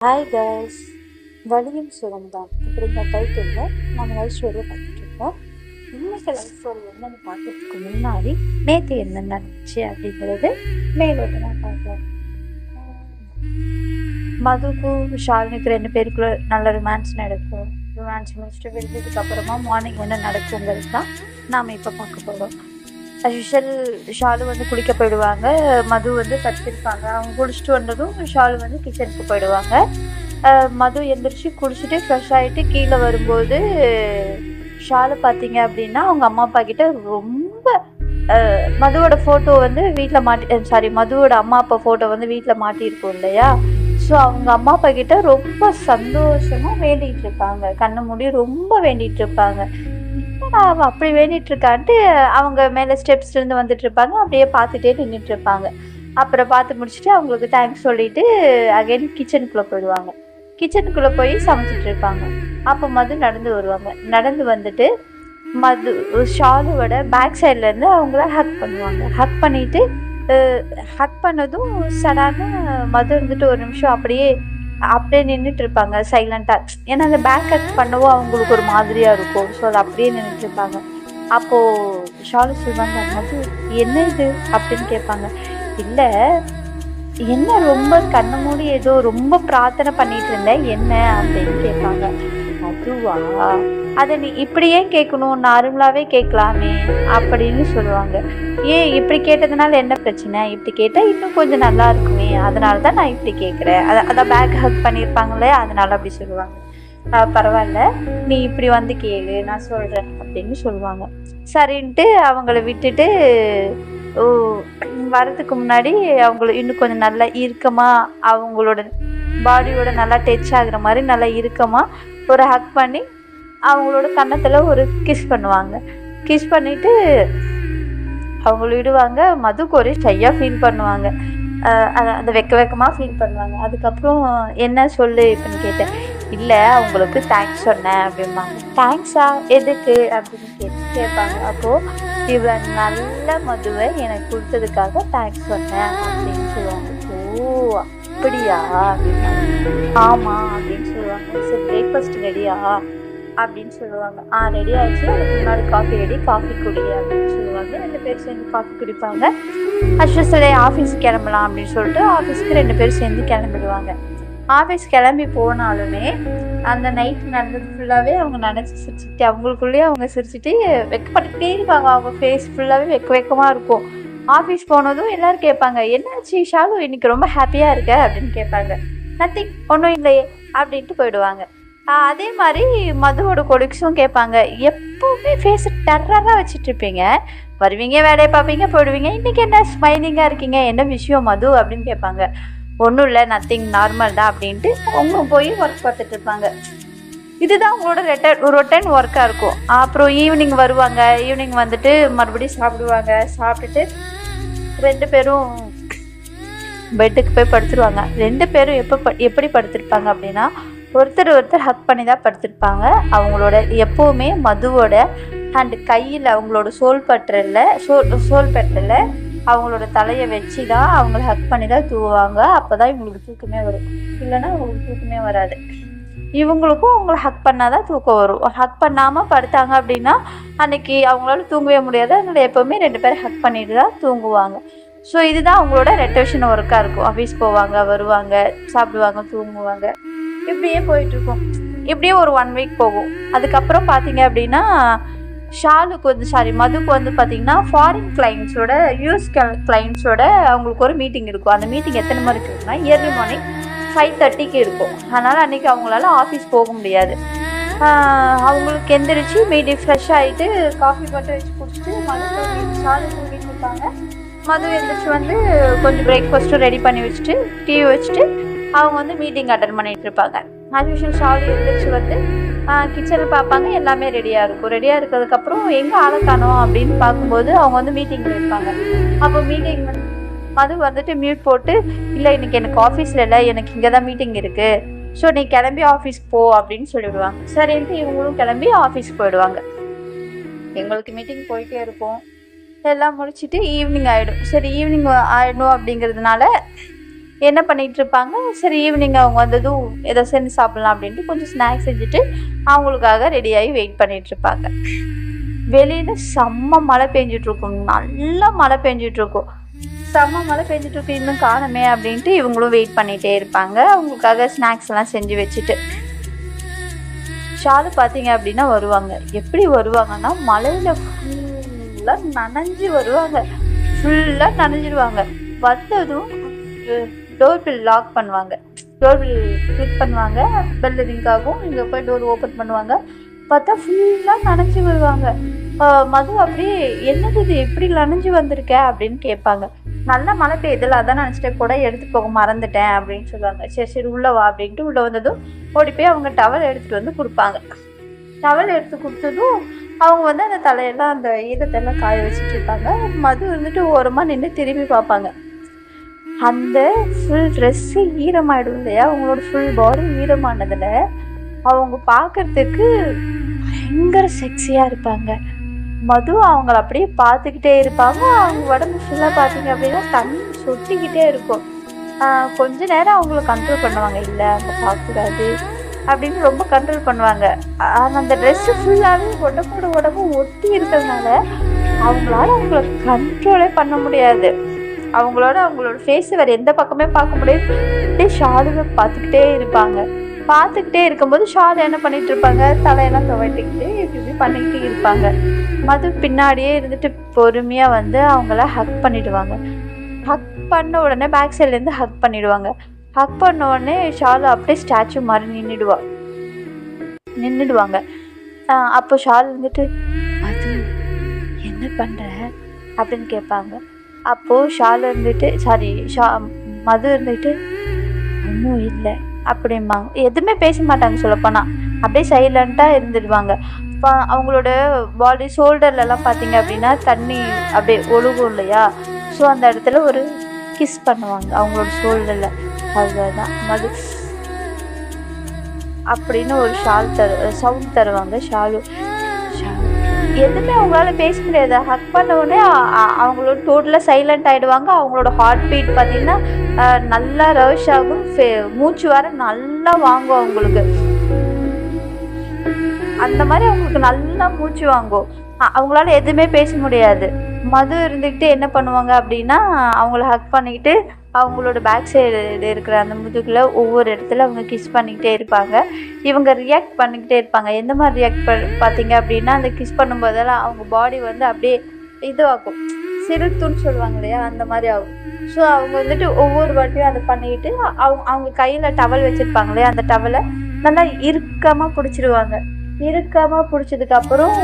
Hi guys வலியும் சுகம்தான் அப்படிங்கிற டைட்டிலில் நம்ம லைஃப் ஸ்டோரியை பார்த்துட்டு இருக்கோம். இன்னைக்கு லைஃப் ஸ்டோரி என்னென்னு பார்க்கறதுக்கு முன்னாடி நேற்று என்ன நடந்துச்சு அப்படிங்கிறது மேலோட்டமாக பார்க்கலாம். மதுக்கும் ஷாலினிக்கு ரெண்டு பேருக்குள்ள நல்ல ரொமான்ஸ் நடக்கும். ரொமான்ஸ் முடிச்சுட்டு விழுந்ததுக்கு அப்புறமா மார்னிங் என்ன நடக்குங்கிறது தான் நாம் இப்போ பார்க்க போகிறோம் யூஷுவல் ஷாலு வந்து குளிக்க போயிடுவாங்க. மது வந்து படுத்திருப்பாங்க அவங்க குளிச்சுட்டு வந்ததும் ஷாலு வந்து கிச்சனுக்கு போயிடுவாங்க. மது எந்திரிச்சு குளிச்சுட்டு ஃப்ரெஷ் ஆகிட்டு கீழே வரும்போது ஷாலு பார்த்தீங்க அப்படின்னா அவங்க அம்மா அப்பா கிட்ட ரொம்ப மதுவோட ஃபோட்டோ வந்து வீட்டில் மாட்டி சாரி மதுவோட அம்மா அப்பா ஃபோட்டோ வந்து வீட்டில் மாட்டியிருக்கோம் இல்லையா? ஸோ அவங்க அம்மா அப்பா கிட்ட ரொம்ப சந்தோஷமாக வேண்டிகிட்டு இருப்பாங்க. கண்ணை மூடி ரொம்ப வேண்டிகிட்டு இருப்பாங்க. என்னடா அப்படி வேண்டிட்டு இருக்கான்ட்டு அவங்க மேலே ஸ்டெப்ஸ்லேருந்து வந்துட்டு இருப்பாங்க அப்படியே பார்த்துட்டே நின்றுட்டு இருப்பாங்க அப்புறம் பார்த்து முடிச்சுட்டு அவங்களுக்கு தேங்க்ஸ் சொல்லிட்டு அகைன் கிச்சனுக்குள்ளே போயிடுவாங்க. கிச்சனுக்குள்ளே போய் சமைச்சிட்டு இருப்பாங்க அப்போ மது நடந்து வருவாங்க. நடந்து வந்துட்டு மது ஷாலுவோட பேக் சைட்லேருந்து அவங்கள ஹக் பண்ணுவாங்க. ஹக் பண்ணிட்டு ஹக் பண்ணதும் சடான மது இருந்துட்டு ஒரு நிமிஷம் அப்படியே அப்படியே நின்றுட்டு இருப்பாங்க சைலண்டாக ஏன்னா அந்த பேக் கட் பண்ணவும் அவங்களுக்கு ஒரு மாதிரியாக இருக்கும். ஸோ அது அப்படியே நின்றுட்டு இருப்பாங்க அப்போது ஷாலு சொல்லுவாங்க அது என்ன இது? அப்படின்னு கேட்பாங்க. இல்லை என்ன ரொம்ப கண்ணு மூடி ஏதோ ரொம்ப பிரார்த்தனை பண்ணிட்டு இருந்தேன் என்ன? அப்படின்னு கேட்பாங்க. அதுவா அதை நீ இப்படியே கேட்கணும்? நார்மலாகவே கேட்கலாமே அப்படின்னு சொல்லுவாங்க. ஏன் இப்படி கேட்டதுனால என்ன பிரச்சனை? இப்படி கேட்டால் இன்னும் கொஞ்சம் நல்லா இருக்குமே அதனால தான் நான் இப்படி கேட்குறேன். அதை அதான் பேக் ஹக் பண்ணியிருப்பாங்களே அதனால அப்படி சொல்லுவாங்க. பரவாயில்ல. நீ இப்படி வந்து கேளு நான் சொல்கிறேன் அப்படின்னு சொல்லுவாங்க. சரின்ட்டு அவங்கள விட்டுட்டு ஓ வரதுக்கு முன்னாடி அவங்கள இன்னும் கொஞ்சம் நல்லா இறுக்கமாக அவங்களோட பாடியோட நல்லா டச் ஆகுற மாதிரி நல்லா இறுக்கமாக ஒரு ஹக் பண்ணி அவங்களோட கன்னத்தில் ஒரு கிஸ் பண்ணுவாங்க. கிஸ் பண்ணிவிட்டு அவங்கள விடுவாங்க. மதுக்கு ஒரே ஷையாக ஃபீல் பண்ணுவாங்க. அந்த வெக்க வெக்கமாக ஃபீல் பண்ணுவாங்க. அதுக்கப்புறம் என்ன சொல்லு இப்படின்னு கேட்டேன். இல்லை அவங்களுக்கு தேங்க்ஸ் சொன்னேன் அப்படிம்பாங்க. தேங்க்ஸா எதுக்கு? அப்படின்னு கேட்டு கேட்பாங்க. அப்போது இவ்வளோ நல்ல மதுவை எனக்கு கொடுத்ததுக்காக தேங்க்ஸ் சொன்னேன் அப்படின்னு சொல்லுவாங்க. ஓ அப்படியா? அப்படின்னா ஆமாம் அப்படின்னு சொல்லுவாங்க. சரி பிரேக்ஃபாஸ்ட் ரெடியா அப்படின்னு சொல்லுவாங்க. ஆ ரெடி ஆயிடுச்சு. அதுக்கு முன்னாடி காஃபி ரெடி காஃபி குடி அப்படின்னு சொல்லுவாங்க. ரெண்டு பேர் சேர்ந்து காஃபி குடிப்பாங்க. அஸ்வசலே ஆஃபீஸ் கிளம்பலாம் அப்படின்னு சொல்லிட்டு ஆஃபீஸ்க்கு ரெண்டு பேரும் சேர்ந்து கிளம்பிடுவாங்க. ஆஃபீஸ் கிளம்பி போனாலுமே அந்த நைட் நடந்தது ஃபுல்லாகவே அவங்க நினச்சி சிரிச்சுட்டு அவங்களுக்குள்ளேயே அவங்க சிரிச்சுட்டு வெக்கப்பட்டுக்கிட்டே இருப்பாங்க. அவங்க ஃபேஸ் ஃபுல்லாகவே வெக்க வெக்கமாக இருக்கும். ஆஃபீஸ் போனதும் எல்லாரும் கேட்பாங்க என்னாச்சு ஷாலு? இன்னைக்கு ரொம்ப ஹாப்பியாக இருக்க? அப்படின்னு கேட்பாங்க. நத்திங் ஒன்றும் இல்லையே. அப்படின்ட்டு போயிடுவாங்க. அதே மாதிரி மதுவோட கொலிக்ஸும் கேட்பாங்க எப்பவுமே ஃபேஸ் டெரராக வச்சுட்டு இருப்பீங்க வருவீங்க வேலையை பார்ப்பீங்க போயிடுவீங்க. இன்றைக்கி என்ன ஸ்மைலிங்காக இருக்கீங்க? என்ன விஷயம் மது? அப்படின்னு கேட்பாங்க. ஒன்றும் இல்லை. நத்திங் நார்மல் தான். அப்படின்ட்டு அவங்க போய் ஒர்க் பார்த்துட்டு இருப்பாங்க இதுதான் உங்களோட ரெட்டன் ரொட்டன் ஒர்க்காக இருக்கும். அப்புறம் ஈவினிங் வருவாங்க. ஈவினிங் வந்துட்டு மறுபடியும் சாப்பிடுவாங்க. சாப்பிட்டுட்டு ரெண்டு பேரும் பெட்டுக்கு போய் படுத்துருவாங்க. ரெண்டு பேரும் எப்போ ப எப்படி படுத்திருப்பாங்க அப்படின்னா ஒருத்தர் ஒருத்தர் ஹக் பண்ணி தான் படுத்திருப்பாங்க. அவங்களோட எப்போவுமே மதுவோட அண்ட் கையில் அவங்களோட சோல் பட்டரில் சோல் சோல் பட்டரில் அவங்களோட தலையை வச்சு தான் அவங்கள ஹக் பண்ணி தான் தூவுவாங்க. அப்போ தான் இவங்களுக்கு தூக்கமே வரும். இல்லைன்னா அவங்களுக்கு தூக்கமே வராது. இவங்களுக்கும் அவங்கள ஹக் பண்ணால் தான் தூக்கம் வரும். ஹக் பண்ணாமல் படுத்தாங்க அப்படின்னா அன்னைக்கு அவங்களால தூங்கவே முடியாது. அதனால் எப்போவுமே ரெண்டு பேரும் ஹக் பண்ணிட்டு தான் தூங்குவாங்க. ஸோ இதுதான் அவங்களோட ரெட்டேஷன் ஒர்க்காக இருக்கும். ஆஃபீஸ் போவாங்க வருவாங்க சாப்பிடுவாங்க தூங்குவாங்க. இப்படியே போயிட்டுருக்கும் இப்படியே ஒரு ஒன் வீக் போகும். அதுக்கப்புறம் பார்த்தீங்க அப்படின்னா ஷாலுக்கு வந்து சாரி மதுக்கு வந்து பார்த்தீங்கன்னா ஃபாரின் கிளைண்ட்ஸோட யூஎஸ் கிளைண்ட்ஸோட அவங்களுக்கு ஒரு மீட்டிங் இருக்கும். அந்த மீட்டிங் எத்தனை மணிக்கு இருக்குன்னா இயர்லி மார்னிங் ஃபைவ் தேர்ட்டிக்கு இருக்கும். அதனால் அன்றைக்கி அவங்களால ஆஃபீஸ் போக முடியாது. அவங்களுக்கு எந்திரிச்சு மீடி ஃப்ரெஷ் ஆகிட்டு காஃபி மட்டும் வச்சு குடிச்சிட்டு மது தூங்கிட்டு தூங்கிட்டு இருப்பாங்க. மது எழுந்திரிச்சு வந்து கொஞ்சம் பிரேக்ஃபாஸ்ட்டும் ரெடி பண்ணி வச்சுட்டு டீ வச்சுட்டு அவங்க வந்து மீட்டிங் அட்டன் பண்ணிட்டு இருப்பாங்க. ஆஸ் யூஷுவல் ஷாலு எழுந்திரிச்சு வந்து கிச்சனில் பார்ப்பாங்க. எல்லாமே ரெடியாக இருக்கும். ரெடியாக இருக்கிறதுக்கப்புறம் எங்கே ஆளை காணும் அப்படின்னு பார்க்கும்போது அவங்க வந்து மீட்டிங் இருப்பாங்க அப்போ மீட்டிங் வந்து மது வந்துட்டு மியூட் போட்டு இல்லை இன்னைக்கு எனக்கு ஆஃபீஸில் இல்லை எனக்கு இங்கே தான் மீட்டிங் இருக்குது ஸோ நீ கிளம்பி ஆஃபீஸ்க்கு போ அப்படின்னு சொல்லிவிடுவாங்க. சரின்ட்டு இவங்களும் கிளம்பி ஆஃபீஸ்க்கு போயிடுவாங்க. எங்களுக்கு மீட்டிங் போயிட்டே இருப்போம் எல்லாம் முடிச்சுட்டு ஈவினிங் ஆகிடும் சரி ஈவினிங் ஆகிடும் அப்படிங்கிறதுனால என்ன பண்ணிகிட்டு இருப்பாங்க? சரி ஈவினிங் அவங்க வந்ததும் ஏதோ செஞ்சு சாப்பிட்லாம் அப்படின்ட்டு கொஞ்சம் ஸ்நாக்ஸ் செஞ்சுட்டு அவங்களுக்காக ரெடியாகி வெயிட் பண்ணிகிட்டு இருப்பாங்க. வெளியில் செம்ம மழை பெஞ்சிட்ருக்கும் நல்லா மழை பெஞ்சிட்டு இருக்கும். செம்ம மழை பெஞ்சிட்டு இருக்கு இன்னும் காணுமே அப்படின்ட்டு இவங்களும் வெயிட் பண்ணிகிட்டே இருப்பாங்க. அவங்களுக்காக ஸ்நாக்ஸ் எல்லாம் செஞ்சு வச்சுட்டு. ஷாலு பார்த்தீங்க அப்படின்னா வருவாங்க. எப்படி வருவாங்கன்னா மழையில் ஃபுல்லாக நனைஞ்சு வருவாங்க. ஃபுல்லாக நனைஞ்சிடுவாங்க வந்ததும் டோர் பில் லாக் பண்ணுவாங்க. டோர் பில் கிளிக் பண்ணுவாங்க. பெல் ரிங் ஆகும். இங்கே போய் டோர் ஓப்பன் பண்ணுவாங்க. பார்த்தா ஃபுல்லாக நனைஞ்சு வருவாங்க. மது அப்படியே என்னது இது? எப்படி நனைஞ்சு வந்திருக்க? அப்படின்னு கேட்பாங்க. நல்ல மழை பெய்யுதுல அதான் நினச்சிட்டு கூட எடுத்து போக மறந்துட்டேன் அப்படின்னு சொல்லுவாங்க. சரி சரி உள்ளே வா அப்படின்ட்டு உள்ளே வந்ததும் ஓடி போய் அவங்க டவல் எடுத்துகிட்டு வந்து கொடுப்பாங்க. டவல் எடுத்து கொடுத்ததும் அவங்க வந்து அந்த தலையெல்லாம் அந்த ஈரத்தெல்லாம் காய வச்சுட்டு இருப்பாங்க. மது வந்துட்டு ஓரமாக நின்று திரும்பி பார்ப்பாங்க. அந்த ஃபுல் ட்ரெஸ்ஸு ஈரமாயிடும் இல்லையா? அவங்களோட ஃபுல் பாடி ஈரமானதில் அவங்க பார்க்கறதுக்கு பயங்கர செக்ஸியாக இருப்பாங்க. மது அவங்கள அப்படியே பார்த்துக்கிட்டே இருப்பாங்க. அவங்க உடம்பு ஃபுல்லாக பார்த்தீங்க அப்படின்னா தண்ணி சொட்டிக்கிட்டே இருக்கும். கொஞ்ச நேரம் அவங்கள கண்ட்ரோல் பண்ணுவாங்க. இல்லை அங்கே பார்க்கக்கூடாது அப்படின்னு ரொம்ப கண்ட்ரோல் பண்ணுவாங்க. ஆனால் அந்த ட்ரெஸ்ஸு ஃபுல்லாகவே உடம்போட உடம்பு ஒட்டி இருக்கிறதுனால அவங்களால அவங்கள கண்ட்ரோலே பண்ண முடியாது. அவங்களோட அவங்களோட ஃபேஸ் வேறு எந்த பக்கமே பார்க்க முடியாது. அப்படியே ஷாலுவை பார்த்துக்கிட்டே இருப்பாங்க. பார்த்துக்கிட்டே இருக்கும்போது ஷால் என்ன பண்ணிகிட்ருப்பாங்க இருப்பாங்க? தலையெல்லாம் துவைட்டிக்கிட்டு இப்படி இப்படி பண்ணிக்கிட்டே இருப்பாங்க. மது பின்னாடியே இருந்துட்டு பொறுமையாக வந்து அவங்கள ஹக் பண்ணிடுவாங்க. ஹக் பண்ண உடனே பேக் சைட்லேருந்து ஹக் பண்ணிடுவாங்க. ஹக் பண்ண உடனே ஷாலு அப்படியே ஸ்டாச்சு மாதிரி நின்றுடுவா நின்றுடுவாங்க அப்போ ஷால் வந்துட்டு மது என்ன பண்ணுற அப்படின்னு கேட்பாங்க. அப்போது ஷால் இருந்துட்டு சாரி ஷா மது இருந்துட்டு ஒன்றும் இல்லை. அப்படிம்பாங்க. எதுவுமே பேச மாட்டாங்க சொல்லப்போனால் அப்படியே சைலண்ட்டாக இருந்துடுவாங்க. அவங்களோட பாடி ஷோல்டர்லலாம் பார்த்தீங்க அப்படின்னா தண்ணி அப்படியே ஒழுகும் இல்லையா? ஸோ அந்த இடத்துல ஒரு கிஸ் பண்ணுவாங்க அவங்களோட ஷோல்டரில் அதுதான் மது அப்படின்னு ஒரு ஷால் தரு சவுண்ட் தருவாங்க ஷாலு ஷாலு எதுவுமே அவங்களால பேச முடியாது. ஹக் பண்ண உடனே அவங்களோட டோட்டலாக சைலண்ட் ஆகிடுவாங்க அவங்களோட ஹார்ட் பீட் பார்த்தீங்கன்னா நல்லா ரஷ் ஆகும். ஃபே- மூச்சு வர நல்லா வாங்கும் அவங்களுக்கு. அந்த மாதிரி அவங்களுக்கு நல்லா மூச்சு வாங்கும். அவங்களால எதுவுமே பேச முடியாது. மது இருந்துக்கிட்டு என்ன பண்ணுவாங்க அப்படின்னா அவங்கள ஹக் பண்ணிக்கிட்டு அவங்களோட பேக் சைடு இருக்கிற அந்த முதுகில் ஒவ்வொரு இடத்துல அவங்க கிஸ் பண்ணிக்கிட்டே இருப்பாங்க. இவங்க ரியாக்ட் பண்ணிக்கிட்டே இருப்பாங்க. எந்த மாதிரி ரியாக்ட் பண் பார்த்தீங்க அப்படின்னா அந்த கிஸ் பண்ணும்போதெல்லாம் அவங்க பாடி வந்து அப்படியே இதுவாகும். சிறுத்துன்னு சொல்லுவாங்க இல்லையா அந்த மாதிரி ஆகும். ஸோ அவங்க வந்துட்டு ஒவ்வொரு வாட்டியும் அதை பண்ணிக்கிட்டு அவங்க அவங்க கையில் டவல் வச்சுருப்பாங்க இல்லையா அந்த டவலை நல்லா இறுக்கமாக பிடிச்சிருவாங்க இருக்காமல் பிடிச்சதுக்கப்புறம்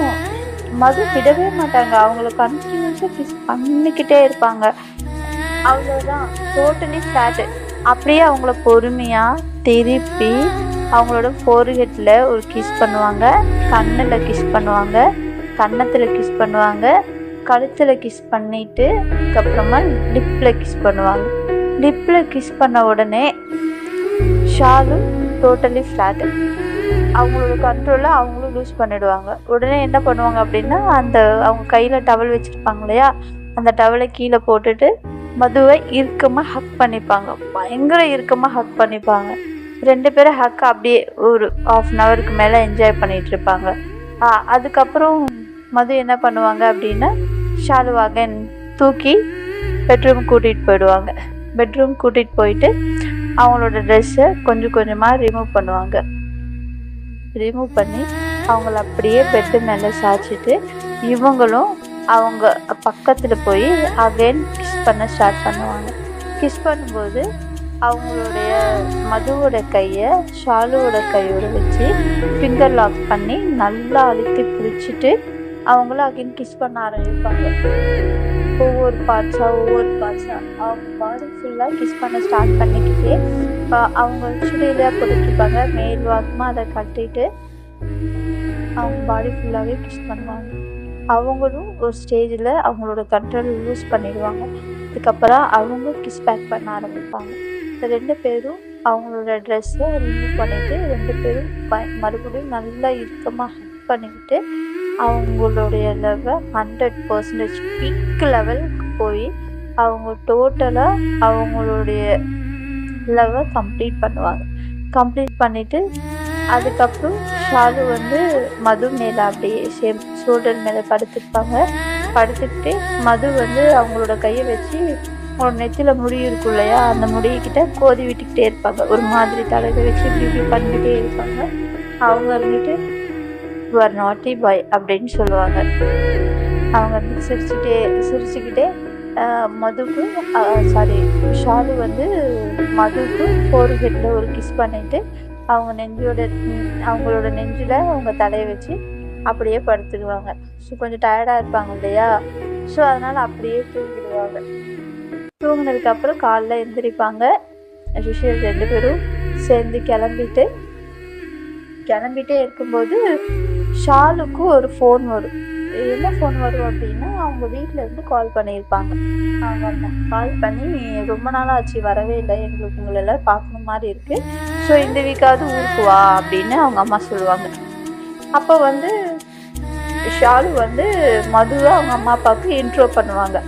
மது விடவே மாட்டாங்க. அவங்கள கண்டினியூஸாக கிஸ் பண்ணிக்கிட்டே இருப்பாங்க. அவ்வளோதான் டோட்டலி ஃப்ளாட்டு அப்படியே அவங்கள பொறுமையாக திருப்பி அவங்களோட ஃபோர்ஹெட்டில் ஒரு கிஸ் பண்ணுவாங்க. கண்ணில் கிஸ் பண்ணுவாங்க. கன்னத்தில் கிஸ் பண்ணுவாங்க. கழுத்தில் கிஸ் பண்ணிட்டு அதுக்கப்புறமா லிப்பில் கிஸ் பண்ணுவாங்க. லிப்பில் கிஸ் பண்ண உடனே ஷாலும் டோட்டலி ஃப்ளாட்டு அவங்களோட கண்ட்ரோலை அவங்களும் லூஸ் பண்ணிடுவாங்க. உடனே என்ன பண்ணுவாங்க அப்படின்னா அந்த அவங்க கையில் டவல் வச்சுருப்பாங்க இல்லையா? அந்த டவலை கீழே போட்டுட்டு மதுவை இறுக்கமாக ஹக் பண்ணிப்பாங்க. பயங்கர இறுக்கமாக ஹக் பண்ணிப்பாங்க. ரெண்டு பேரும் ஹக் அப்படியே ஒரு ஆஃப் அன் ஹவருக்கு மேலே என்ஜாய் பண்ணிகிட்டு இருப்பாங்க. அதுக்கப்புறம் மது என்ன பண்ணுவாங்க அப்படின்னா ஷாலுவாகன் தூக்கி பெட்ரூம் கூட்டிகிட்டு போயிடுவாங்க. பெட்ரூம் கூட்டிகிட்டு போயிட்டு அவங்களோட ட்ரெஸ்ஸை கொஞ்சம் கொஞ்சமாக ரிமூவ் பண்ணுவாங்க. ரிமூவ் பண்ணி அவங்கள அப்படியே பெட்டு மேலே சாய்ச்சிட்டு இவங்களும் அவங்க பக்கத்தில் போய் அகைன் கிஸ் பண்ண ஸ்டார்ட் பண்ணுவாங்க. கிஸ் பண்ணும்போது அவங்களுடைய மதுவோட கையை ஷாலுவோட கையோட வச்சு ஃபிங்கர் லாக் பண்ணி நல்லா அழுத்தி பிடிச்சிட்டு அவங்கள அகைன் கிஸ் பண்ண ஆரம்பிப்பாங்க. ஒவ்வொரு பார்ட்ஸாக ஒவ்வொரு பார்ட்ஸாக அவங்க பாடி ஃபுல்லாக கிஸ் பண்ண ஸ்டார்ட் பண்ணிக்கிட்டே அவங்க சுடியில போட்டுட்ருப்பாங்க மேல் வாக்கமாக அதை கட்டிட்டு அவங்க பாடி ஃபுல்லாகவே கிஸ் பண்ணுவாங்க. அவங்களும் ஒரு ஸ்டேஜில் அவங்களோட கண்ட்ரோல் லூஸ் பண்ணிடுவாங்க. அதுக்கப்புறம் அவங்க கிஸ் பேக் பண்ண ஆரம்பிப்பாங்க. இந்த ரெண்டு பேரும் அவங்களோட ட்ரெஸ்ஸை ரிமூவ் பண்ணிவிட்டு ரெண்டு பேரும் மறுபடியும் நல்லா இறுக்கமாக பண்ணிக்கிட்டு அவங்களுடைய லெவல் ஹண்ட்ரட் பர்சன்டேஜ் பீக் லெவலுக்கு போய் அவங்க டோட்டலாக அவங்களுடைய லெவல் கம்ப்ளீட் பண்ணுவாங்க. கம்ப்ளீட் பண்ணிவிட்டு அதுக்கப்புறம் ஷாலு வந்து மது மேலே அப்படியே சேம் ஷோல்டர் மேலே படுத்துருப்பாங்க படுத்துக்கிட்டு மது வந்து அவங்களோட கையை வச்சு அவங்களோட நெத்தியில் முடி இருக்கும் இல்லையா அந்த முடிக்கிட்ட கோதி விட்டுக்கிட்டே இருப்பாங்க. ஒரு மாதிரி தலையில வச்சு இப்படி இப்படி பண்ணிக்கிட்டே இருப்பாங்க. அவங்க இருந்துட்டு ஆர் நாட்டி பாய் அப்படின்னு சொல்லுவாங்க. அவங்க வந்து சிரிச்சுட்டே சிரிச்சுக்கிட்டே மதுக்கு சாரி ஷாலு வந்து மதுக்கு ஃபோர் ஹெட்டில் ஒரு கிஸ் பண்ணிட்டு அவங்க நெஞ்சோட அவங்களோட நெஞ்சில் அவங்க தலையை வச்சு அப்படியே படுத்துடுவாங்க. ஸோ கொஞ்சம் டயர்டாக இருப்பாங்க இல்லையா? ஸோ அதனால் அப்படியே தூங்கிடுவாங்க. தூங்கினதுக்கப்புறம் காலைல எந்திரிப்பாங்க. ரிஷியல் ரெண்டு பேரும் சேர்ந்து கிளம்பிட்டு கிளம்பிட்டே இருக்கும்போது ஷாலுக்கு ஒரு ஃபோன் வரும். என்ன ஃபோன் வரும் அப்படின்னா அவங்க வீட்டில் இருந்து கால் பண்ணியிருப்பாங்க. அவங்க கால் பண்ணி ரொம்ப நாள் ஆச்சு வரவே இல்லை. எங்களுக்கு உங்களை எல்லாம் பார்க்கணும் மாதிரி இருக்குது ஸோ இந்த வீக்காவது ஊருக்கு வா அப்படின்னு அவங்க அம்மா சொல்லுவாங்க. அப்போ வந்து ஷாலு வந்து மதுவை அவங்க அம்மா அப்பாவுக்கு இன்ட்ரோ பண்ணுவாங்க.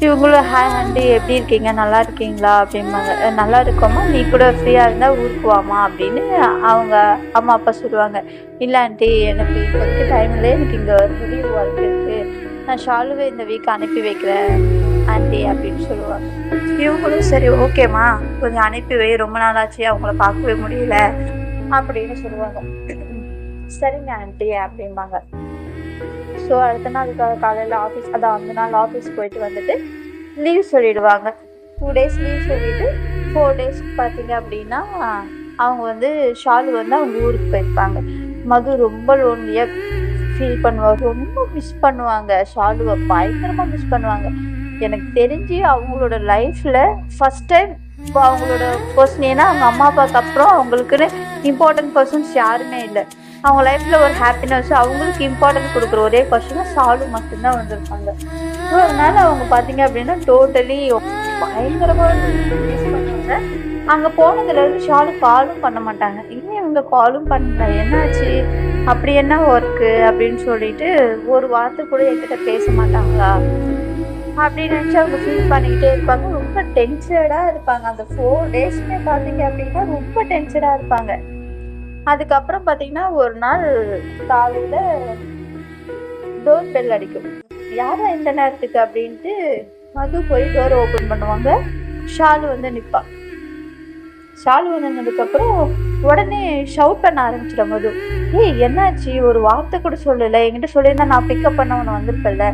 இவங்களும் ஹாய் ஆண்டி. எப்படி இருக்கீங்க? நல்லா இருக்கீங்களா? அப்படிம்பாங்க. நல்லா இருக்கோமா நீ கூட ஃப்ரீயாக இருந்தால் ஊருக்கு வாமா அப்படின்னு அவங்க அம்மா அப்பா சொல்லுவாங்க. இல்லை ஆண்டி. எனக்கு இப்போதைக்கு டைம் இல்லை. எனக்கு இங்கே திடீர் ஒர்க் இருக்குது நான் ஷாலுவை இந்த வீக் அனுப்பி வைக்கிறேன் ஆண்டி அப்படின்னு சொல்லுவாங்க. இவங்களும் சரி ஓகேம்மா கொஞ்சம் அனுப்பி வை. ரொம்ப நாள் ஆச்சு அவங்கள பார்க்கவே முடியல. அப்படின்னு சொல்லுவாங்க. சரிங்க ஆண்டி அப்படிம்பாங்க. ஸோ அடுத்த நாள் காலையில் ஆஃபீஸ் அதான் அந்த நாள் ஆஃபீஸ் போயிட்டு வந்துட்டு லீவ் சொல்லிடுவாங்க. டூ டேஸ் லீவ் சொல்லிட்டு ஃபோர் டேஸ் பார்த்தீங்க அப்படின்னா அவங்க வந்து ஷாலு வந்து அவங்க ஊருக்கு போயிருப்பாங்க. மது ரொம்ப லோன்லியாக ஃபீல் பண்ணுவாங்க ரொம்ப மிஸ் பண்ணுவாங்க. ஷாலுவை பயங்கரமாக மிஸ் பண்ணுவாங்க. எனக்கு தெரிஞ்சு அவங்களோட லைஃப்பில் ஃபஸ்ட் டைம் இப்போ அவங்களோட பர்சன் ஏன்னா அவங்க அம்மா அப்பாவுக்கு அப்புறம் அவங்களுக்குன்னு இம்பார்ட்டன்ட் பர்சன்ஸ் யாருமே இல்லை. அவங்க லைஃப்பில் ஒரு ஹாப்பினஸ் அவங்களுக்கு இம்பார்ட்டன்ஸ் கொடுக்குற ஒரே பர்சனாக சால்வ் மட்டும்தான் வந்திருப்பாங்க. ஸோ அதனால அவங்க பார்த்தீங்க அப்படின்னா டோட்டலி பயங்கரமாக பண்ணுவாங்க. அங்கே போனதுலேருந்து ஷாலு காலும் பண்ண மாட்டாங்க. இன்னும் இவங்க காலும் பண்ணல? என்னாச்சு? அப்படி என்ன ஒர்க்கு அப்படின்னு சொல்லிட்டு ஒரு வார்த்தை கூட என்கிட்ட பேச மாட்டாங்களா? அப்படின்னு நினச்சி அவங்க ஃபீல் பண்ணிக்கிட்டே இருப்பாங்க. ரொம்ப டென்ஷனாக இருப்பாங்க. அந்த ஃபோர் டேஸ்மே பார்த்தீங்க அப்படின்னா ரொம்ப டென்ஷனாக இருப்பாங்க. அதுக்கப்புறம் பார்த்தீங்கன்னா ஒரு நாள் காலையில் டோர் பெல் அடிக்கும். யாரா இந்த நேரத்துக்கு அப்படின்ட்டு மது போய் டோர் ஓப்பன் பண்ணுவாங்க. ஷாலு வந்து நிற்பான் ஷாலு வந்ததுக்கப்புறம் உடனே ஷவுட் பண்ண ஆரம்பிச்சிடும் மது. ஏய் என்னாச்சு? ஒரு வார்த்தை கூட சொல்லலை. என்கிட்ட சொல்லியிருந்தா நான் பிக்கப் பண்ண உன்னை வந்திருப்பேன்ல.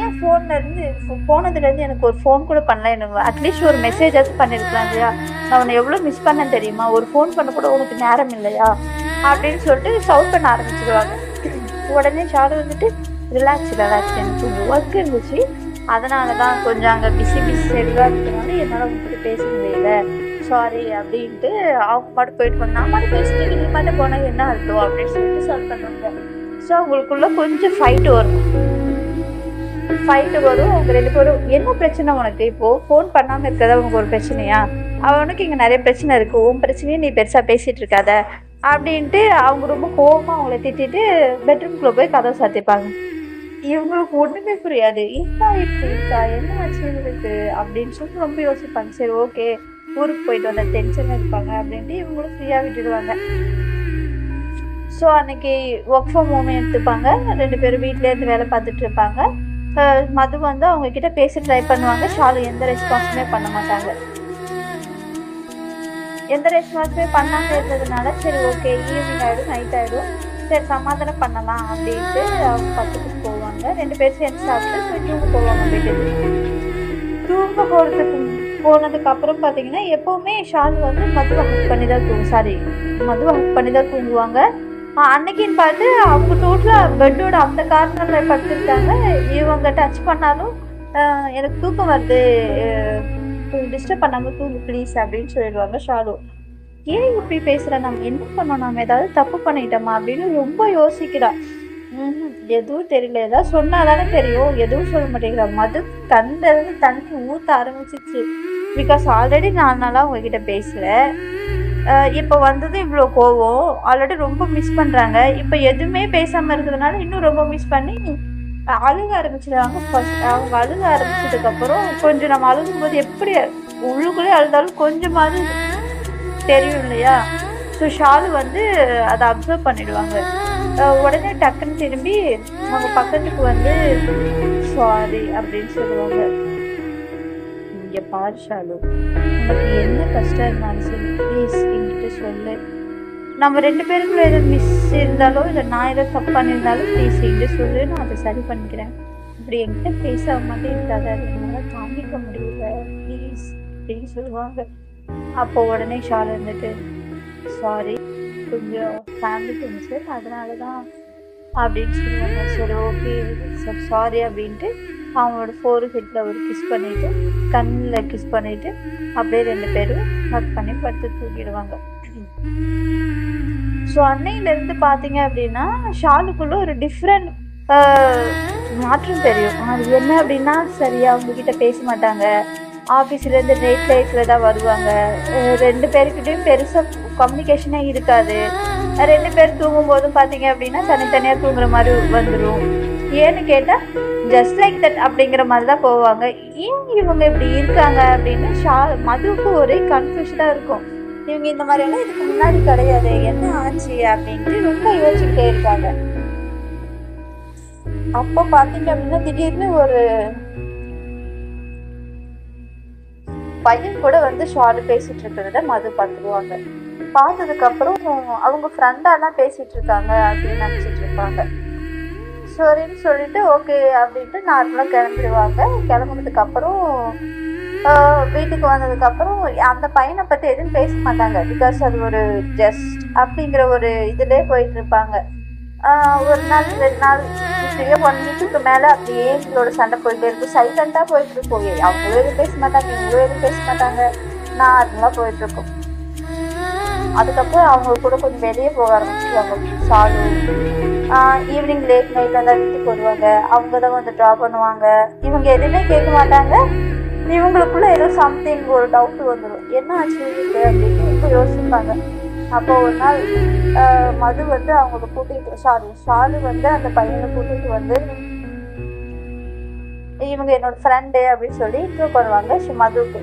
ஏன் ஃபோன்ல இருந்து போனதுலேருந்து எனக்கு ஒரு ஃபோன் கூட பண்ணல எனக்கு அட்லீஸ்ட் ஒரு மெசேஜாச்சும் பண்ணியிருக்கலாம் இல்லையா? நான் உன்னை எவ்வளோ மிஸ் பண்ணேன் தெரியுமா? ஒரு ஃபோன் பண்ண கூட உனக்கு நேரம் இல்லையா? அப்படின்னு சொல்லிட்டு ஷவுட் பண்ண ஆரம்பிச்சிடுவாங்க உடனே ஷாலு வந்துட்டு ரிலாக்ஸ் ரிலாக்ஸ் எனக்கு கொஞ்சம் ஒர்க் இருந்துச்சு. அதனால தான் கொஞ்சம் அங்கே பிஸி பிஸி செடிவாக இருக்கிறனால என்னால் உங்ககிட்ட பேச முடியல. சாரி அப்படின்ட்டு அவங்க பாட்டு போயிட்டு போனாங்க நான் மட்டும் பேசிட்டு நீங்கள் பாட்டு போனால் என்ன அர்த்தம்? அப்படின்னு சொல்லிட்டு சால்வ் பண்ணுவாங்க. ஸோ அவங்களுக்குள்ள கொஞ்சம் ஃபைட்டு வரும். ஃபைட்டு வரும். அவங்க ரெண்டு பேரும் என்ன பிரச்சனை உனக்கு? இப்போ ஃபோன் பண்ணாமல் இருக்கிறத உனக்கு ஒரு பிரச்சனையா? அவனுக்கு இங்கே நிறைய பிரச்சனை இருக்குது உன் பிரச்சனையும் நீ பெருசாக பேசிகிட்டு இருக்காத. அப்படின்ட்டு அவங்க ரொம்ப கோபமாக அவங்கள திட்டிட்டு பெட்ரூம்குள்ளே போய் கதவை சாத்திப்பாங்க. இவங்களுக்கு ஒன்றுமே புரியாது. என்ன இப்படி இருக்கா? என்ன ஆச்சு இவங்களுக்கு அப்படின்னு சொல்லி ரொம்ப யோசிப்பாங்க. சரி ஓகே. ஊருக்கு போயிட்டு வந்த டென்ஷன் இருப்பாங்க. அப்படின்ட்டு இவங்களும் ஃப்ரீயாக விட்டுடுவாங்க. ஸோ அன்னைக்கு ஒர்க் ஃப்ரம் ஹோம் எடுத்துப்பாங்க. ரெண்டு பேரும் வீட்டிலேருந்து வேலை பார்த்துட்டு இருப்பாங்க. மது வந்து அவங்க கிட்ட பேசி ட்ரை பண்ணுவாங்க. ஷாலு எந்த ரெஸ்பான்ஸுமே பண்ண மாட்டாங்க. எந்த ரெஸ்பான்ஸுமே பண்ணாமல் இருந்ததுனால சரி ஓகே ஈவினிங் ஆகிடும் நைட் ஆகிடும் சரி சமாதானம் பண்ணலாம் அப்படின்ட்டு அவங்க பத்துக்கு போவாங்க. ரெண்டு பேரும் சேர்ந்து சாப்பிட்டு தூங்க போவாங்க வீட்டுக்கு. தூங்க போகிறதுக்கு போனதுக்கு அப்புறம் பார்த்தீங்கன்னா எப்போவுமே ஷாலு வந்து மதுவை ஹக் பண்ணி தான் தூங்கு. சாரி மதுவை ஹக் பண்ணி தான் தூங்குவாங்க. அன்னைக்குன்னு பார்த்து அவங்க டோட்டலாக பெட்டோட அந்த கார்னரில் படுத்துருக்காங்க. இவங்க டச் பண்ணாலும் எனக்கு தூக்கம் வருது டிஸ்டர்ப் பண்ணாமல் தூங்கு ப்ளீஸ் அப்படின்னு சொல்லிடுவாங்க ஷாலு. ஏன் இப்படி பேசுகிற நம்ம என்ன பண்ணோம் நம்ம ஏதாவது தப்பு பண்ணிட்டோமா? அப்படின்னு ரொம்ப யோசிக்கிறா. ம் எதுவும் தெரியல. ஏதாவது சொன்னால் தானே தெரியும். எதுவும் சொல்ல மாட்டேங்கிறா. மது தந்திலிருந்து தண்ணி ஊற்ற ஆரம்பிச்சிச்சு பிகாஸ் ஆல்ரெடி நாலு நாளாக உங்ககிட்ட பேசலை. இப்போ வந்தது இவ்வளோ கோவம். ஆல்ரெடி ரொம்ப மிஸ் பண்ணுறாங்க இப்போ எதுவுமே பேசாமல் இருக்கிறதுனால இன்னும் ரொம்ப மிஸ் பண்ணி அழுக ஆரம்பிச்சிடுவாங்க ஃபஸ்ட் அவங்க அழுக ஆரம்பிச்சதுக்கப்புறம் கொஞ்சம் நம்ம அழுகும்போது எப்படி உள்ளுக்குள்ளே அழுதாலும் கொஞ்சமாவது தெரியும் இல்லையா? ஸோ ஷாலு வந்து அதை அப்சர்வ் பண்ணிடுவாங்க. உடனே டக்குன்னு திரும்பி அவங்க பக்கத்துக்கு வந்து சாரி அப்படின்னு சொல்லுவாங்க. இங்கே பாரு ஷாலு உனக்கு என்ன கஷ்டம் இருந்தாலும் சரி ப்ளீஸ் என்கிட்ட சொல்லு. நம்ம ரெண்டு பேருக்குள்ள ஏதோ மிஸ் இருந்தாலோ இல்லை நான் ஏதோ தப்பு பண்ணியிருந்தாலும் ப்ளீஸ் என்கிட்ட சொல்லு நான் அதை சரி பண்ணிக்கிறேன். இப்படி என்கிட்ட பேச மாதிரி இருக்காத அது என்னால் தாங்கிக்க முடியல. ப்ளீஸ் அப்படின்னு சொல்லுவாங்க. அப்போ உடனே ஷால் இருந்துட்டு சாரி கொஞ்சம் ஃபேமிலி ஃபங்க்ஷன் அதனால தான் அப்படின்னு சொல்லுவாங்க. சரி ஓகே சார் சாரி அப்படின்ட்டு அவங்களோட ஃபோர் ஹெட்டில் ஒரு கிஸ் பண்ணிவிட்டு கண்ணில் கிஸ் பண்ணிவிட்டு அப்படியே ரெண்டு பேரும் ஹக் பண்ணி படுத்து தூக்கிடுவாங்க ஸோ அன்னையிலேருந்து பார்த்தீங்க அப்படின்னா ஷாலுக்குள்ள ஒரு டிஃப்ரெண்ட் மாற்றம் தெரியும். அது என்ன அப்படின்னா சரியா அவங்கக்கிட்ட பேச மாட்டாங்க. ஆஃபீஸ்லேருந்து நைட் லைட்டில் தான் வருவாங்க. ரெண்டு பேருக்கிட்டையும் பெருசாக கம்யூனிகேஷனே இருக்காது. ரெண்டு பேர் தூங்கும் போதும் பார்த்தீங்க அப்படின்னா தனித்தனியாக தூங்குற மாதிரி வந்துடும் ஏன்னு கேட்டால் ஜஸ்ட் லைக் தட் அப்படிங்கிற மாதிரி தான் போவாங்க. ஏன் இவங்க இப்படி இருக்காங்க அப்படின்னு ஷா மதுவுக்கு ஒரே கன்ஃபியூஷனாக இருக்கும். இவங்க இந்த மாதிரி எல்லாம் இதுக்கு முன்னாடி கிடையாது. என்ன ஆச்சு அப்படின்ட்டு ரொம்ப யோசிச்சுட்டே இருக்காங்க அப்போ பார்த்தீங்க அப்படின்னா திடீர்னு ஒரு பையன் கூட வந்து ஷார்ட் பேசிட்டு இருக்கிறத மது பார்த்துருவாங்க பார்த்ததுக்கு அப்புறம் அவங்க ஃப்ரெண்டாலாம் பேசிட்டு இருக்காங்க அப்படின்னு நினச்சிட்டு இருப்பாங்க. சரின்னு சொல்லிட்டு ஓகே அப்படின்ட்டு நார்மலாக கிளம்பிடுவாங்க. கிளம்புனதுக்கு அப்புறம் வீட்டுக்கு வந்ததுக்கு அப்புறம் அந்த பையனை பற்றி எதுவும் பேச மாட்டாங்க. பிகாஸ் அது ஒரு ஜஸ்ட் அப்படிங்கிற ஒரு இதுலேயே போயிட்டு இருப்பாங்க ஒரு நாள் ரெண்டு நாள் இப்படியே ஒன் வீக்குக்கு மேலே அப்படியே எங்களோட சண்டை போயிட்டு இருக்கு. சைலண்ட்டாக போயிட்டு இருக்கும் அவங்களும் எதுவும் பேச மாட்டாங்க இவங்களும் எதுவும் பேச மாட்டாங்க. நார்மலாக போயிட்டு இருக்கோம் அதுக்கப்புறம் அவங்க கூட கொஞ்சம் வெளியே போக ஆரம்பிச்சிருவாங்க சாலு ஈவினிங் லேட் நைட் தான் வீட்டுக்கு வருவாங்க. அவங்க தான் வந்து ட்ரா பண்ணுவாங்க. இவங்க எதுவுமே கேட்க மாட்டாங்க. இவங்களுக்குள்ள ஏதோ சம்திங் ஒரு டவுட் வந்துடும் என்ன ஆச்சு இவங்களுக்கு அப்படின்னு இப்போ யோசிப்பாங்க. அப்போ ஒரு நாள் மது வந்து அவங்கள கூட்டிட்டு சாரி ஷாலு வந்து அந்த பையனை கூட்டிட்டு வந்து இவங்க என்னோட ஃப்ரெண்டு அப்படின்னு சொல்லி இன்ட்ரோ பண்ணுவாங்க. ஷி மதுவுக்கு.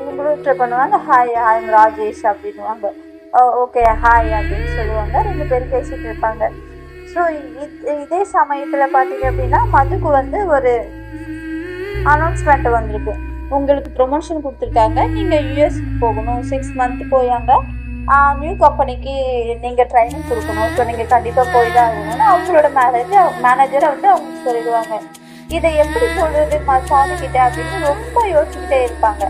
இவங்களும் இன்ட்ரோ பண்ணுவாங்க. ஹாய் ஹாய் ராஜேஷ் அப்படின்வாங்க ஓகே ஹாய் அப்படின்னு சொல்லுவாங்க. ரெண்டு பேரும் பேசிட்டு இருப்பாங்க. ஸோ இதே சமயத்தில் பார்த்தீங்க அப்படின்னா மதுக்கு வந்து ஒரு அனௌன்ஸ்மெண்ட் வந்திருக்கு. உங்களுக்கு ப்ரொமோஷன் கொடுத்துருக்காங்க. நீங்கள் யூஎஸ்க்கு போகணும். Six month போயாங்க. நியூ கம்பெனிக்கு நீங்கள் ட்ரைனிங் கொடுக்கணும். ஸோ நீங்கள் கண்டிப்பாக போய் தான் ஆகணும்னு அவங்களோட மேனேஜர் மேனேஜரை வந்து அவங்க சொல்லிடுவாங்க. இதை எப்படி சொல்கிறது சாமி அப்படின்னு ரொம்ப யோசிச்சுக்கிட்டே இருப்பாங்க.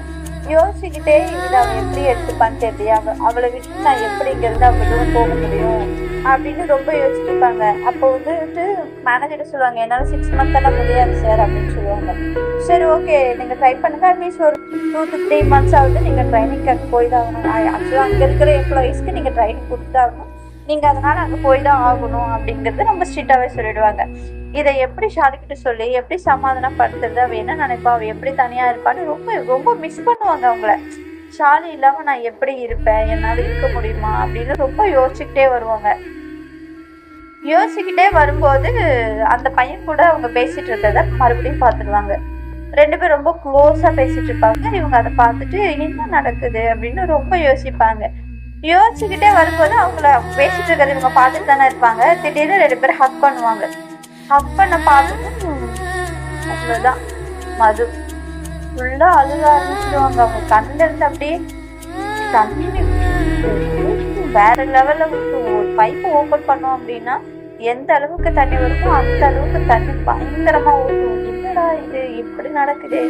யோசிச்சுக்கிட்டே இதை அவன் எப்படி எடுத்துப்பான்னு தெரியல அவளை விட்டு நான் எப்படி இங்கேருந்து தூரம் போக முடியும் அப்படின்னு ரொம்ப யோசிச்சுட்டு அப்போ வந்துட்டு மேனேஜர் சொல்லுவாங்க என்னால் சிக்ஸ் மந்த் எல்லாம் முடியாது சார் அப்படின்னு சொல்லுவாங்க. சரி ஓகே நீங்கள் ட்ரை பண்ணுங்க அட்லீஸ்ட் ஒரு டூ டு த்ரீ மந்த்ஸ் ஆகுது நீங்கள் ட்ரைனிங்க்கு போய் தான் ஆகணும். ஆக்சுவலாக அங்கே இருக்கிற எம்ப்ளாயீஸ்க்கு நீங்கள் ட்ரைனிங் கொடுத்தாகணும் நீங்கள் அதனால் அங்கே போய் தான் ஆகணும் அப்படிங்கிறது ரொம்ப ஸ்ட்ரிக்டாகவே சொல்லிடுவாங்க. இதை எப்படி ஷாருக்கிட்ட சொல்லி எப்படி சமாதானப்படுத்துறது அவ என்ன நினைப்பா? அவ எப்படி தனியாக இருப்பான்னு ரொம்ப ரொம்ப மிஸ் பண்ணுவாங்க அவங்கள. ஷாலி இல்லாமல் நான் எப்படி இருப்பேன்? என்னால் இருக்க முடியுமா? அப்படின்னு ரொம்ப யோசிச்சுக்கிட்டே வருவாங்க. யோசிக்கிட்டே வரும்போது அந்த பையன் கூட அவங்க பேசிட்டு இருக்கிறத மறுபடியும் பார்த்துருவாங்க. ரெண்டு பேரும் ரொம்ப க்ளோஸாக பேசிட்டு இருப்பாங்க. இவங்க அதை பார்த்துட்டு என்ன நடக்குது? அப்படின்னு ரொம்ப யோசிப்பாங்க. யோசிச்சுக்கிட்டே வரும்போது அவங்கள பேசிட்டு இருக்கிறத இவங்க பார்த்துட்டு தானே இருப்பாங்க. திடீர்னு ரெண்டு பேரும் ஹக் பண்ணுவாங்க. அப்பனை பார்த்ததும் அவ்வளோதான் மது. ஃபுல்லாக அழுக ஆரம்பிச்சிடுவாங்க அவங்க கண்ணிலிருந்து அப்படியே தண்ணி வேற லெவலில் ஒரு பைப்பை ஓப்பன் பண்ணோம் அப்படின்னா எந்த அளவுக்கு தண்ணி வருமோ அந்த அளவுக்கு தண்ணி பயங்கரமா ஊற்றும் என்னடா இது? இப்படி நடக்குது?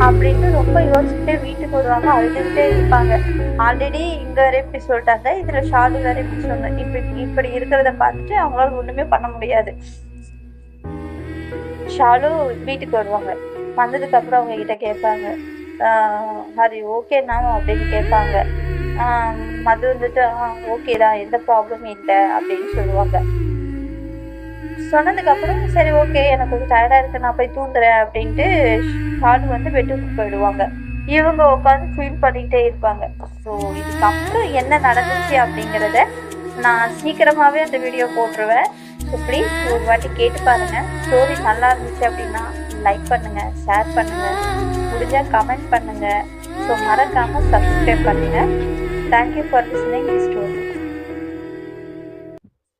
அப்படின்னு ரொம்ப யோசிச்சுட்டே வீட்டுக்கு வருவாங்க. அழுதுகிட்டே இருப்பாங்க. ஆல்ரெடி இங்க வேற இப்படி சொல்லிட்டாங்க. இதுல ஷாலு வேற இப்படி சொன்ன. இப்படி இப்படி இருக்கிறத பார்த்துட்டு அவங்களால ஒண்ணுமே பண்ண முடியாது. ஷாலு வீட்டுக்கு வருவாங்க. வந்ததுக்கு அப்புறம் அவங்க கிட்ட கேட்பாங்க. ஹரி ஓகேண்ணா அப்படின்னு கேட்பாங்க. மது வந்துட்டு ஓகே தான் எந்த ப்ராப்ளமும் இல்லை அப்படின்னு சொல்லுவாங்க. சொன்னதுக்கு அப்புறம் சரி ஓகே எனக்கு கொஞ்சம் டயர்டா இருக்கு நான் போய் தூங்குறேன் அப்படின்ட்டு ஷாலு வந்து பெட்ரூமுக்கு போயிடுவாங்க. இவங்க உட்காந்து ஃபீல் பண்ணிக்கிட்டே இருப்பாங்க. ஸோ இதுக்கப்புறம் என்ன நடந்துச்சு அப்படிங்கிறத நான் சீக்கிரமாகவே அந்த வீடியோ போட்டுருவேன். ஸோ ப்ளீஸ் ஒரு வாட்டி கேட்டு பாருங்கள் ஸ்டோரி நல்லா இருந்துச்சு அப்படின்னா லைக் பண்ணுங்கள் ஷேர் பண்ணுங்கள் முடிஞ்சால் கமெண்ட் பண்ணுங்கள் ஸோ மறக்காமல் சப்ஸ்கிரைப் பண்ணுங்கள் தேங்க்யூ ஃபார் லிஸ்னிங் ஸ்டோரி